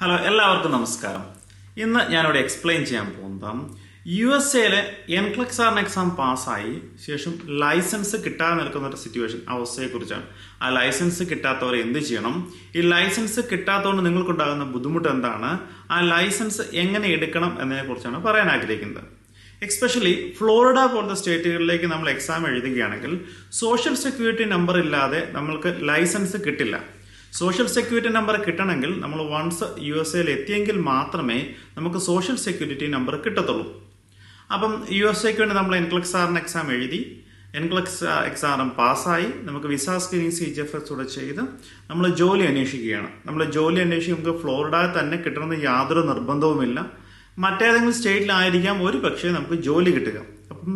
Hello എല്ലാവർക്കും നമസ്കാരം. ഇന്ന് ഞാനിവിടെ എക്സ്പ്ലെയിൻ ചെയ്യാൻ പോകുന്നത് യു എസ് എയിലെ എൻക്ലക്സ് ആറിന് എക്സാം പാസ്സായി. ശേഷം ലൈസൻസ് കിട്ടാതെ നിൽക്കുന്ന ഒരു സിറ്റുവേഷൻ അവസ്ഥയെക്കുറിച്ചാണ്. ആ ലൈസൻസ് കിട്ടാത്തവർ എന്ത് ചെയ്യണം? ഈ ലൈസൻസ് കിട്ടാത്തതുകൊണ്ട് നിങ്ങൾക്കുണ്ടാകുന്ന ബുദ്ധിമുട്ട് എന്താണ്? ആ ലൈസൻസ് എങ്ങനെ എടുക്കണം എന്നതിനെക്കുറിച്ചാണ് പറയാൻ ആഗ്രഹിക്കുന്നത്. എക്സ്പെഷ്യലി ഫ്ലോറിഡ പോലത്തെ സ്റ്റേറ്റുകളിലേക്ക് നമ്മൾ എക്സാം എഴുതുകയാണെങ്കിൽ സോഷ്യൽ സെക്യൂരിറ്റി നമ്പർ ഇല്ലാതെ നമ്മൾക്ക് ലൈസൻസ് കിട്ടില്ല. സോഷ്യൽ സെക്യൂരിറ്റി നമ്പർ കിട്ടണമെങ്കിൽ നമ്മൾ വൺസ് യു എസ് എയിൽ എത്തിയെങ്കിൽ മാത്രമേ നമുക്ക് സോഷ്യൽ സെക്യൂരിറ്റി നമ്പർ കിട്ടത്തുള്ളൂ. അപ്പം യു എസ് എക്ക് വേണ്ടി നമ്മൾ എൻക്ലക്സ് ആറിന് എക്സാം എഴുതി. എൻക്ലക്സ് എക്സാം പാസ്സായി. നമുക്ക് visa screening C G F S കൂടെ ചെയ്ത് നമ്മൾ ജോലി അന്വേഷിക്കുകയാണ്. നമ്മൾ ജോലി അന്വേഷിച്ച് നമുക്ക് ഫ്ലോറിഡ തന്നെ കിട്ടണമെന്ന് യാതൊരു നിർബന്ധവുമില്ല. മറ്റേതെങ്കിലും സ്റ്റേറ്റിലായിരിക്കാം ഒരു പക്ഷേ നമുക്ക് ജോലി കിട്ടുക. അപ്പം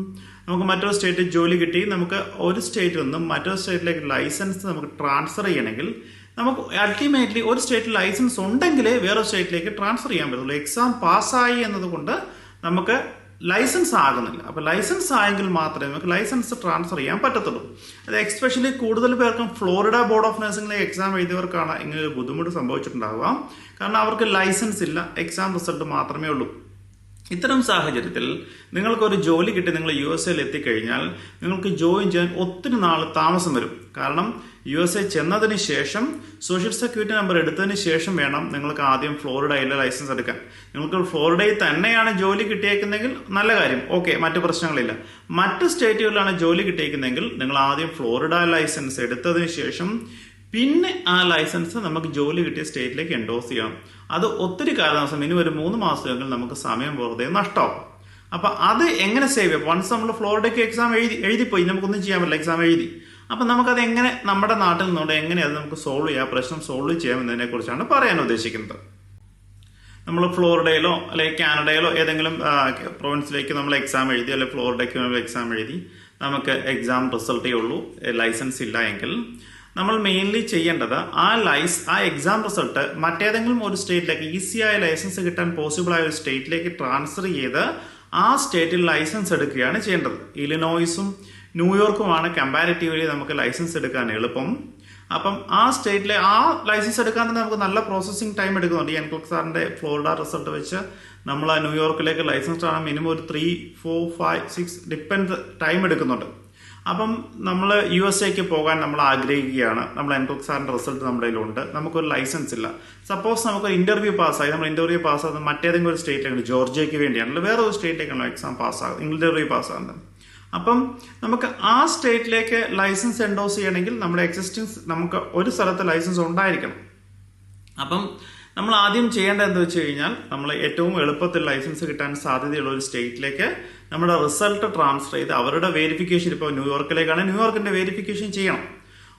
നമുക്ക് മറ്റൊരു സ്റ്റേറ്റിൽ ജോലി കിട്ടി. നമുക്ക് ഒരു സ്റ്റേറ്റിൽ നിന്നും മറ്റൊരു സ്റ്റേറ്റിലേക്ക് ലൈസൻസ് നമുക്ക് ട്രാൻസ്ഫർ ചെയ്യണമെങ്കിൽ നമുക്ക് അൾട്ടിമേറ്റ്ലി ഒരു സ്റ്റേറ്റിൽ ലൈസൻസ് ഉണ്ടെങ്കിലേ വേറെ സ്റ്റേറ്റിലേക്ക് ട്രാൻസ്ഫർ ചെയ്യാൻ പറ്റുള്ളൂ. എക്സാം പാസ്സായി എന്നതുകൊണ്ട് നമുക്ക് ലൈസൻസ് ആകുന്നില്ല. അപ്പോൾ ലൈസൻസ് ആയെങ്കിൽ മാത്രമേ നമുക്ക് ലൈസൻസ് ട്രാൻസ്ഫർ ചെയ്യാൻ പറ്റത്തുള്ളൂ. അത് എക്സ്പെഷ്യലി കൂടുതൽ പേർക്കും ഫ്ലോറിഡ ബോർഡ് ഓഫ് നഴ്സിംഗിലെ എക്സാം എഴുതിയവർക്കാണ് ഇങ്ങനെ ഒരു ബുദ്ധിമുട്ട് സംഭവിച്ചിട്ടുണ്ടാവുക. കാരണം അവർക്ക് ലൈസൻസ് ഇല്ല. എക്സാം റിസൾട്ട് മാത്രമേ ഉള്ളൂ. ഇത്തരം സാഹചര്യത്തിൽ നിങ്ങൾക്കൊരു ജോലി കിട്ടി നിങ്ങൾ യു എസ് എയിൽ എത്തിക്കഴിഞ്ഞാൽ നിങ്ങൾക്ക് ജോയിൻ ചെയ്യാൻ ഒത്തിരി നാൾ താമസം വരും. കാരണം യു എസ് എ ചെന്നതിന് ശേഷം സോഷ്യൽ സെക്യൂരിറ്റി നമ്പർ എടുത്തതിന് ശേഷം വേണം നിങ്ങൾക്ക് ആദ്യം ഫ്ലോറിഡയിലെ ലൈസൻസ് എടുക്കാൻ. നിങ്ങൾക്ക് ഫ്ലോറിഡയിൽ തന്നെയാണ് ജോലി കിട്ടിയേക്കുന്നതെങ്കിൽ നല്ല കാര്യം. ഓക്കെ മറ്റു പ്രശ്നങ്ങളില്ല. മറ്റ് സ്റ്റേറ്റുകളിലാണ് ജോലി കിട്ടിയേക്കുന്നതെങ്കിൽ നിങ്ങൾ ആദ്യം ഫ്ലോറിഡ ലൈസൻസ് എടുത്തതിന് ശേഷം പിന്നെ ആ ലൈസൻസ് നമുക്ക് ജോലി കിട്ടിയ സ്റ്റേറ്റിലേക്ക് എൻഡോസ് ചെയ്യണം അത് ഒത്തിരി കാലതാമസം ഇനി ഒരു മൂന്ന് മാസമെങ്കിൽ നമുക്ക് സമയം വെറുതെ നഷ്ടമാവും അപ്പൊ അത് എങ്ങനെ സേവ് ചെയ്യാം? വൺസ് നമ്മൾ ഫ്ലോറിഡയ്ക്ക് എക്സാം എഴുതി എഴുതിപ്പോയി. നമുക്കൊന്നും ചെയ്യാൻ പറ്റില്ല എക്സാം എഴുതി. അപ്പൊ നമുക്കത് എങ്ങനെ നമ്മുടെ നാട്ടിൽ നിന്നുകൊണ്ട് എങ്ങനെ അത് നമുക്ക് സോൾവ് ചെയ്യാം പ്രശ്നം സോൾവ് ചെയ്യാമെന്നതിനെ കുറിച്ചാണ് പറയാൻ ഉദ്ദേശിക്കുന്നത്. നമ്മൾ ഫ്ലോറിഡയിലോ അല്ലെങ്കിൽ കാനഡയിലോ ഏതെങ്കിലും പ്രൊവിൻസിലേക്ക് നമ്മൾ എക്സാം എഴുതി അല്ലെങ്കിൽ ഫ്ലോറിഡയ്ക്ക് നമ്മൾ എക്സാം എഴുതി നമുക്ക് എക്സാം റിസൾട്ടേ ഉള്ളൂ ലൈസൻസ് ഇല്ല എങ്കിൽ. നമ്മൾ മെയിൻലി ചെയ്യേണ്ടത് ആ ലൈസ് ആ എക്സാം റിസൾട്ട് മറ്റേതെങ്കിലും ഒരു സ്റ്റേറ്റിലേക്ക് ഈസിയായ ലൈസൻസ് കിട്ടാൻ പോസിബിൾ ആയ ഒരു സ്റ്റേറ്റിലേക്ക് ട്രാൻസ്ഫർ ചെയ്ത് ആ സ്റ്റേറ്റിൽ ലൈസൻസ് എടുക്കുകയാണ് ചെയ്യേണ്ടത്. ഇലിനോയ്സും ന്യൂയോർക്കുമാണ് കമ്പാരിറ്റീവ്ലി നമുക്ക് ലൈസൻസ് എടുക്കാൻ എളുപ്പം. അപ്പം ആ സ്റ്റേറ്റിലെ ആ ലൈസൻസ് എടുക്കാൻ തന്നെ നമുക്ക് നല്ല പ്രോസസ്സിംഗ് ടൈം എടുക്കുന്നുണ്ട്. ഈ എൻക്ലക് സാറിന്റെ ഫ്ലോറിഡ റിസൾട്ട് വെച്ച് നമ്മൾ ആ ന്യൂയോർക്കിലേക്ക് ലൈസൻസ് ആണ് മിനിമം ഒരു three four five six depend time എടുക്കുന്നുണ്ട്. അപ്പം നമ്മൾ യു എസ് എക്ക് പോകാൻ നമ്മൾ ആഗ്രഹിക്കുകയാണ്. നമ്മൾ എൻക്ലക് സാറിന്റെ റിസൾട്ട് നമ്മുടെ കയ്യിലുണ്ട്. നമുക്കൊരു ലൈസൻസ് ഇല്ല. സപ്പോസ് നമുക്ക് ഇന്റർവ്യൂ പാസ്സായി നമ്മൾ ഇന്റർവ്യൂ പാസ്സാകുന്നത് മറ്റേതെങ്കിലും ഒരു സ്റ്റേറ്റിലേക്ക് ജോർജിയയ്ക്ക് വേണ്ടിയാണ് വേറെ ഒരു സ്റ്റേറ്റിലേക്കാണല്ലോ എക്സാം പാസ്സാകുന്നത് ഇന്റർവ്യൂ പാസ്സാകുന്നത് അപ്പം നമുക്ക് ആ സ്റ്റേറ്റിലേക്ക് ലൈസൻസ് എൻഡോസ് ചെയ്യണമെങ്കിൽ നമ്മുടെ എക്സിസ്റ്റൻസ് നമുക്ക് ഒരു സ്ഥലത്ത് ലൈസൻസ് ഉണ്ടായിരിക്കണം. അപ്പം നമ്മൾ ആദ്യം ചെയ്യേണ്ടത് എന്താ വെച്ച് കഴിഞ്ഞാൽ നമ്മൾ ഏറ്റവും എളുപ്പത്തിൽ ലൈസൻസ് കിട്ടാൻ സാധ്യതയുള്ള ഒരു സ്റ്റേറ്റിലേക്ക് നമ്മുടെ റിസൾട്ട് ട്രാൻസ്ഫർ ചെയ്ത് അവരുടെ വെരിഫിക്കേഷൻ ഇപ്പോൾ ന്യൂയോർക്കിലേക്കാണ് ന്യൂയോർക്കിന്റെ വെരിഫിക്കേഷൻ ചെയ്യണം.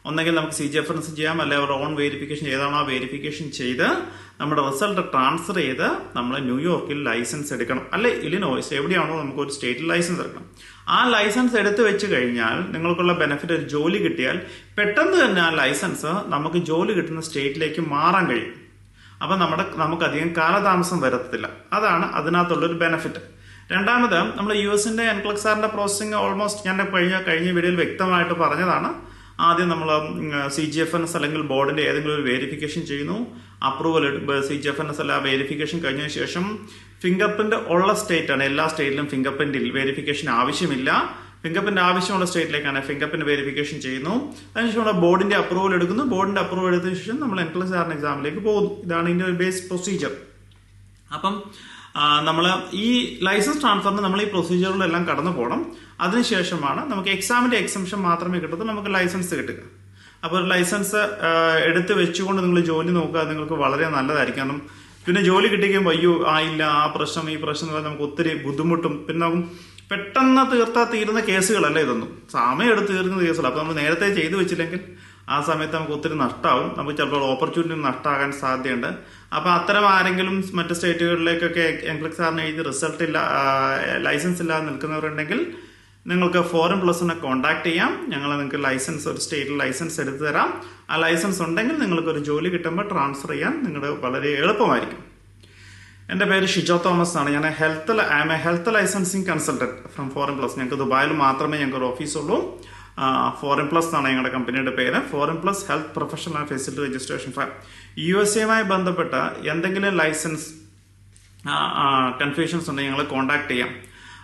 ഒന്നെങ്കിൽ നമുക്ക് സി ജി എഫ് എൻസ് ചെയ്യാം അല്ലെങ്കിൽ അവരുടെ ഓൺ വെരിഫിക്കേഷൻ ഏതാണോ ആ വെരിഫിക്കേഷൻ ചെയ്ത് നമ്മുടെ റിസൾട്ട് ട്രാൻസ്ഫർ ചെയ്ത് നമ്മൾ ന്യൂയോർക്കിൽ ലൈസൻസ് എടുക്കണം. അല്ലെ ഇലിനോയ്സ് എവിടെയാണോ നമുക്ക് ഒരു സ്റ്റേറ്റിൽ ലൈസൻസ് എടുക്കണം. ആ ലൈസൻസ് എടുത്തു വെച്ച് കഴിഞ്ഞാൽ നിങ്ങൾക്കുള്ള ബെനിഫിറ്റ് ഒരു ജോലി കിട്ടിയാൽ പെട്ടെന്ന് തന്നെ ആ ലൈസൻസ് നമുക്ക് ജോലി കിട്ടുന്ന സ്റ്റേറ്റിലേക്ക് മാറാൻ കഴിയും. അപ്പം നമ്മുടെ നമുക്കധികം കാലതാമസം വരത്തില്ല. അതാണ് അതിനകത്തുള്ളൊരു ബെനിഫിറ്റ് രണ്ടാമത് നമ്മൾ യു എസിന്റെ എൻക്ലക്സാറിന്റെ പ്രോസസ്സിങ് ഓൾമോസ്റ്റ് ഞാൻ കഴിഞ്ഞ കഴിഞ്ഞ വീഡിയോയിൽ വ്യക്തമായിട്ട് പറഞ്ഞതാണ്. ആദ്യം നമ്മൾ C G F N S അല്ലെങ്കിൽ ബോർഡിന്റെ ഏതെങ്കിലും ഒരു വെരിഫിക്കേഷൻ ചെയ്യുന്നു. Approval C G F N S അല്ല വെരിഫിക്കേഷൻ കഴിഞ്ഞതിന് ശേഷം ഫിംഗർ പ്രിന്റ് ഉള്ള സ്റ്റേറ്റ് ആണ്. എല്ലാ സ്റ്റേറ്റിലും ഫിംഗർ പ്രിന്റ് വെരിഫിക്കേഷൻ ആവശ്യമില്ല. ഫിംഗർ പ്രിന്റ് ആവശ്യമുള്ള സ്റ്റേറ്റിലേക്കാണ് ഫിംഗർ പ്രിന്റ് വെരിഫിക്കേഷൻ ചെയ്യുന്നു. അതിനുശേഷം നമ്മുടെ ബോർഡിന്റെ അപ്രൂവൽ എടുക്കുന്നു. ബോർഡിന്റെ അപ്രൂവൽ എടുത്തതിനു ശേഷം നമ്മൾ എൻട്രൻസ് ആറിന് എക്സാമിലേക്ക് പോകുന്നു. ഇതാണ് ഇതിന്റെ ഒരു ബേസ് പ്രൊസീജിയർ അപ്പം നമ്മൾ ഈ ലൈസൻസ് ട്രാൻസ്ഫറിന് നമ്മൾ ഈ പ്രൊസീജിയറിലെല്ലാം കടന്നു പോകണം അതിനുശേഷമാണ് നമുക്ക് എക്സാമിന്റെ എക്സംഷൻ മാത്രമേ കിട്ടത്തുള്ളൂ. നമുക്ക് ലൈസൻസ് കിട്ടുക. അപ്പോൾ ഒരു ലൈസൻസ് എടുത്ത് വെച്ചുകൊണ്ട് നിങ്ങൾ ജോലി നോക്കുക നിങ്ങൾക്ക് വളരെ നല്ലതായിരിക്കും. കാരണം പിന്നെ ജോലി കിട്ടിക്കുമ്പോൾ അയ്യോ ആയില്ല ആ പ്രശ്നം ഈ പ്രശ്നം എന്ന് നമുക്ക് ഒത്തിരി ബുദ്ധിമുട്ടും. പിന്നെ പെട്ടെന്ന് തീർത്താൽ തീരുന്ന കേസുകളല്ല ഇതൊന്നും. സമയം എടുത്ത് തീർന്ന കേസുകൾ അപ്പൊ നമ്മൾ നേരത്തെ ചെയ്തു വെച്ചില്ലെങ്കിൽ ആ സമയത്ത് നമുക്ക് ഒത്തിരി നഷ്ടമാവും നമുക്ക് ചിലപ്പോൾ ഓപ്പർച്യൂണിറ്റി നഷ്ടമാകാൻ സാധ്യതയുണ്ട്. അപ്പോൾ അത്തരം ആരെങ്കിലും മറ്റ് സ്റ്റേറ്റുകളിലേക്കൊക്കെ എൻക്ലിക് സാറിന് എഴുതി റിസൾട്ട് ഇല്ല ലൈസൻസ് ഇല്ലാതെ നിൽക്കുന്നവരുണ്ടെങ്കിൽ നിങ്ങൾക്ക് ഫോറിൻ പ്ലസിനെ കോൺടാക്ട് ചെയ്യാം. ഞങ്ങൾ നിങ്ങൾക്ക് ലൈസൻസ് ഒരു സ്റ്റേറ്റ് ലൈസൻസ് എടുത്തു തരാം. ആ ലൈസൻസ് ഉണ്ടെങ്കിൽ നിങ്ങൾക്ക് ഒരു ജോലി കിട്ടുമ്പോൾ ട്രാൻസ്ഫർ ചെയ്യാൻ നിങ്ങളുടെ വളരെ എളുപ്പമായിരിക്കും. എന്റെ പേര് ഷിജോ തോമസ് ആണ്. ഞാൻ health I M A health licensing consultant from Foreign Plus ഞങ്ങൾക്ക് ദുബായിൽ മാത്രമേ ഞങ്ങൾക്ക് ഒരു ഓഫീസുള്ളൂ ഫോറിൻ പ്ലസ് എന്നാണ് ഞങ്ങളുടെ കമ്പനിയുടെ പേര്. Foreign Plus health professional and facility registration file U S എയുമായി ബന്ധപ്പെട്ട എന്തെങ്കിലും ലൈസൻസ് കൺഫ്യൂഷൻസ് ഉണ്ടെങ്കിൽ ഞങ്ങൾ കോൺടാക്ട് ചെയ്യാം.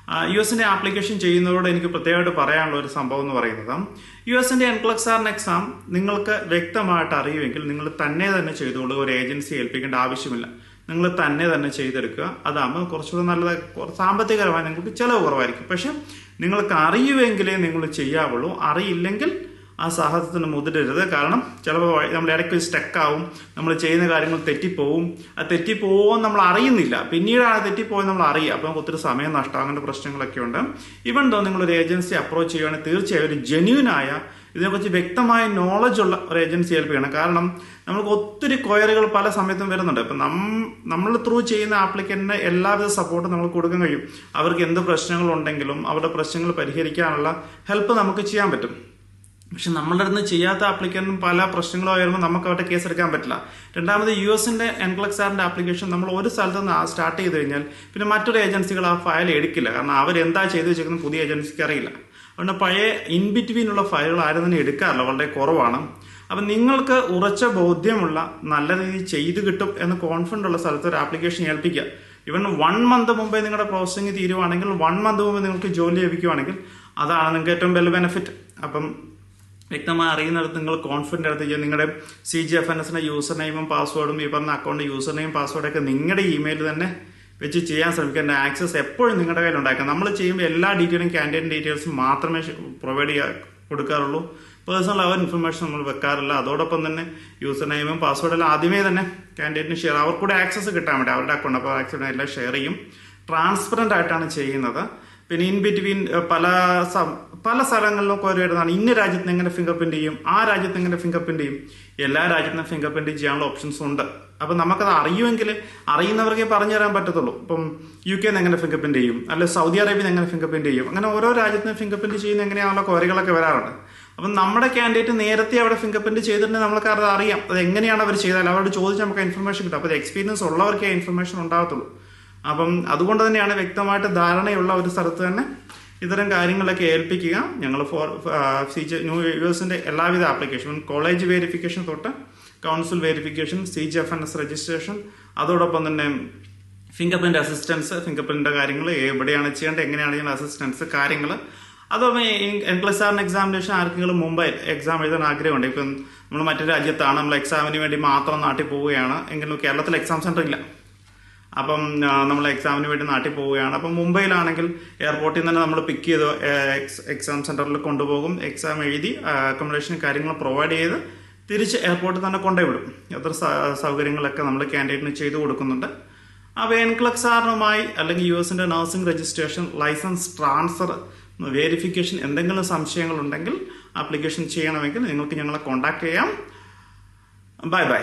യു എസിന്റെ ആപ്ലിക്കേഷൻ ചെയ്യുന്നതോടെ എനിക്ക് പ്രത്യേകമായിട്ട് പറയാനുള്ള ഒരു സംഭവം എന്ന് പറയുന്നത് യു എസിന്റെ എൻക്ലക്സ് ആറിന് എക്സാം നിങ്ങൾക്ക് വ്യക്തമായിട്ട് അറിയുമെങ്കിൽ നിങ്ങൾ തന്നെ തന്നെ ചെയ്തോളൂ. ഒരു ഏജൻസി ഏൽപ്പിക്കേണ്ട ആവശ്യമില്ല. നിങ്ങൾ തന്നെ തന്നെ ചെയ്തെടുക്കുക. അതാകുമ്പോൾ കുറച്ചുകൂടെ നല്ലത് സാമ്പത്തികപരമായി നിങ്ങൾക്ക് ചിലവ് കുറവായിരിക്കും. പക്ഷെ നിങ്ങൾക്ക് അറിയുമെങ്കിലേ നിങ്ങൾ ചെയ്യാവുള്ളൂ. അറിയില്ലെങ്കിൽ ആ സാഹസത്തിന് മുതിരരുത്. കാരണം ചിലപ്പോൾ നമ്മൾ ഇടയ്ക്ക് സ്റ്റക്ക് ആവും. നമ്മൾ ചെയ്യുന്ന കാര്യങ്ങൾ തെറ്റിപ്പോവും. ആ തെറ്റിപ്പോവും നമ്മൾ അറിയുന്നില്ല. പിന്നീടാണ് തെറ്റിപ്പോയെന്ന് നമ്മൾ അറിയുക. അപ്പോൾ നമുക്ക് ഒത്തിരി സമയം നഷ്ടം. അങ്ങനത്തെ പ്രശ്നങ്ങളൊക്കെ ഉണ്ട്. ഇവൻ തോ നിങ്ങളൊരു ഏജൻസി അപ്രോച്ച് ചെയ്യുകയാണെങ്കിൽ തീർച്ചയായും ഒരു ജെന്യൂനായ ഇതിനെക്കുറിച്ച് വ്യക്തമായ നോളജ് ഉള്ള ഒരു ഏജൻസി ഏൽപ്പിക്കണം. കാരണം നമുക്ക് ഒത്തിരി ക്വയറികൾ പല സമയത്തും വരുന്നുണ്ട്. ഇപ്പം നം നമ്മൾ ത്രൂ ചെയ്യുന്ന ആപ്ലിക്കന്റിന് എല്ലാവിധ സപ്പോർട്ടും നമ്മൾ കൊടുക്കാൻ കഴിയും. അവർക്ക് എന്ത് പ്രശ്നങ്ങളുണ്ടെങ്കിലും അവരുടെ പ്രശ്നങ്ങൾ പരിഹരിക്കാനുള്ള ഹെൽപ്പ് നമുക്ക് ചെയ്യാൻ പറ്റും. പക്ഷെ നമ്മളുടെ അടുത്ത് ചെയ്യാത്ത ആപ്ലിക്കന്റും പല പ്രശ്നങ്ങളും വരുമ്പോൾ നമുക്ക് അവരുടെ കേസ് എടുക്കാൻ പറ്റില്ല. രണ്ടാമത് യു എസിന്റെ എൻക്ലക്സ് ആപ്ലിക്കേഷൻ നമ്മൾ ഒരു സ്ഥലത്ത് നിന്ന് സ്റ്റാർട്ട് ചെയ്ത് കഴിഞ്ഞാൽ പിന്നെ മറ്റൊരു ഏജൻസികൾ ആ ഫയൽ എടുക്കില്ല. കാരണം അവരെന്താ ചെയ്തു വെച്ചേക്കുന്നത് പുതിയ ഏജൻസിക്ക് അറിയില്ല. അതുകൊണ്ട് പഴയ ഇൻ ബിറ്റ്വീൻ ഉള്ള ഫയലുകൾ ആരും തന്നെ എടുക്കാറില്ല. വളരെ കുറവാണ്. അപ്പം നിങ്ങൾക്ക് ഉറച്ച ബോധ്യമുള്ള നല്ല രീതിയിൽ ചെയ്തു കിട്ടും എന്ന് കോൺഫിഡന്റ് ഉള്ള സ്ഥലത്ത് ഒരു ആപ്ലിക്കേഷൻ ഏൽപ്പിക്കുക. ഇവൻ വൺ മന്ത് മുമ്പേ നിങ്ങളുടെ പ്രോസസ്സിങ് തീരുവാണെങ്കിൽ വൺ മന്ത് മുമ്പ് നിങ്ങൾക്ക് ജോലി ലഭിക്കുവാണെങ്കിൽ അതാണ് നിങ്ങൾക്ക് ഏറ്റവും വലിയ ബെനിഫിറ്റ് അപ്പം വ്യക്തമായി അറിയുന്നിടത്ത് നിങ്ങൾ കോൺഫിഡന്റ് ചെയ്യുക നിങ്ങളുടെ സി ജി എഫ് എൻ എസിന്റെ യൂസർ നെയിമും പാസ്വേഡും ഈ പറഞ്ഞ അക്കൗണ്ട് യൂസർ നെയിം പാസ്വേഡൊക്കെ നിങ്ങളുടെ ഇമെയിൽ തന്നെ വെച്ച് ചെയ്യാൻ ശ്രമിക്കേണ്ട ആക്സസ് എപ്പോഴും നിങ്ങളുടെ കയ്യിൽ ഉണ്ടാക്കാം നമ്മൾ ചെയ്യുമ്പോൾ എല്ലാ ഡീറ്റെയിലും ക്യാൻഡിഡേറ്റ് ഡീറ്റെയിൽസും മാത്രമേ പ്രൊവൈഡ് ചെയ്യാൻ കൊടുക്കാറുള്ളൂ. പേഴ്സണൽ അവർ ഇൻഫർമേഷൻ നമ്മൾ വെക്കാറില്ല. അതോടൊപ്പം തന്നെ യൂസർ നെയിമും പാസ്വേഡെല്ലാം ആദ്യമേ തന്നെ ക്യാൻഡിഡേറ്റിന് ഷെയർ അവർക്കൂടെ ആക്സസ് കിട്ടാൻ വേണ്ടി അവരുടെ അക്കൗണ്ട് അപ്പോൾ ആക്സസ് എല്ലാം ഷെയർ ചെയ്യും. ട്രാൻസ്പെറന്റ് ആയിട്ടാണ് ചെയ്യുന്നത്. പിന്നെ ഇൻ ബിറ്റ്വീൻ പല പല സ്ഥലങ്ങളിലും ഒരു വരുന്നതാണ്. ഇന്ന രാജ്യത്തിന് എങ്ങനെ ഫിംഗർ പ്രിന്റ് ചെയ്യും? ആ രാജ്യത്ത് എങ്ങനെ ഫിംഗർ പ്രിന്റ് ചെയ്യും? എല്ലാ രാജ്യത്തിനും ഫിംഗർ പ്രിന്റ് ചെയ്യാനുള്ള ഓപ്ഷൻസ് ഉണ്ട്. അപ്പൊ നമുക്കത് അറിയുമെങ്കിൽ അറിയുന്നവർക്കേ പറഞ്ഞു തരാൻ പറ്റത്തുള്ളൂ. ഇപ്പം യു കെന്ന് എങ്ങനെ ഫിംഗർ പ്രിന്റ് ചെയ്യും? അല്ലെ സൗദി അറേബ്യയിൽ എങ്ങനെ ഫിംഗർ പ്രിന്റ് ചെയ്യും? അങ്ങനെ ഓരോ രാജ്യത്തിനും ഫിംഗർ പ്രിന്റ് ചെയ്യുന്ന എങ്ങനെയാണല്ലോ കോരികളൊക്കെ വരാറുണ്ട്. അപ്പം നമ്മുടെ കാൻഡിഡേറ്റ് നേരത്തെ അവിടെ ഫിംഗർ പ്രിന്റ് ചെയ്തിട്ടുണ്ടെങ്കിൽ നമ്മൾക്ക് അത് അറിയാം. അത് എങ്ങനെയാണ് അവർ ചെയ്താൽ അവരോട് ചോദിച്ച് നമുക്ക് ഇൻഫർമേഷൻ കിട്ടും. അപ്പോൾ എക്സ്പീരിയൻസ് ഉള്ളവർക്കേ ഇൻഫർമേഷൻ ഉണ്ടാകത്തുള്ളൂ. അപ്പം അതുകൊണ്ട് തന്നെയാണ് വ്യക്തമായിട്ട് ധാരണയുള്ള ഒരു സ്ഥലത്ത് തന്നെ ഇത്തരം കാര്യങ്ങളൊക്കെ ഏൽപ്പിക്കുക. ഞങ്ങൾ ഫോർ സി ജി ന്യൂ യൂസിന്റെ എല്ലാവിധ ആപ്ലിക്കേഷനും കോളേജ് വെരിഫിക്കേഷൻ തൊട്ട് council verification C G F N S registration അതോടൊപ്പം തന്നെ fingerprint assistance fingerprint കാര്യങ്ങൾ എവിടെയാണ് ചെയ്യേണ്ടത് എങ്ങനെയാണ് ചെയ്യുന്ന അസിസ്റ്റൻസ് കാര്യങ്ങൾ അതോടൊപ്പം എൻക്ലസ് ആറിന് എക്സാമിനേഷൻ ആർക്കെങ്കിലും മുമ്പേ എക്സാം എഴുതാൻ ആഗ്രഹമുണ്ട്. ഇപ്പം നമ്മൾ മറ്റൊരു രാജ്യത്താണ് നമ്മൾ എക്സാമിന് വേണ്ടി മാത്രം നാട്ടിൽ പോവുകയാണ്. എങ്കിലും കേരളത്തിൽ എക്സാം സെന്റർ ഇല്ല. അപ്പം നമ്മൾ എക്സാമിന് വേണ്ടി നാട്ടിൽ പോവുകയാണ്. അപ്പം മുംബൈയിലാണെങ്കിൽ എയർപോർട്ടിൽ നിന്ന് തന്നെ നമ്മൾ പിക്ക് ചെയ്ത് എക്സാം സെന്ററിൽ കൊണ്ടുപോകും. എക്സാം എഴുതി അക്കോമഡേഷൻ കാര്യങ്ങൾ പ്രൊവൈഡ് ചെയ്ത് തിരിച്ച് എയർപോർട്ടിൽ തന്നെ കൊണ്ടുപോയി വിടും എത്ര സൗകര്യങ്ങളൊക്കെ നമ്മൾ ക്യാൻഡിഡേറ്റിന് ചെയ്തു കൊടുക്കുന്നുണ്ട്. അപ്പോൾ എൻക്ലക്സാറിനുമായി അല്ലെങ്കിൽ യു എസിന്റെ nursing registration license transfer verification എന്തെങ്കിലും സംശയങ്ങളുണ്ടെങ്കിൽ ആപ്ലിക്കേഷൻ ചെയ്യണമെങ്കിൽ നിങ്ങൾക്ക് ഞങ്ങളെ കോൺടാക്ട് ചെയ്യാം. Bye bye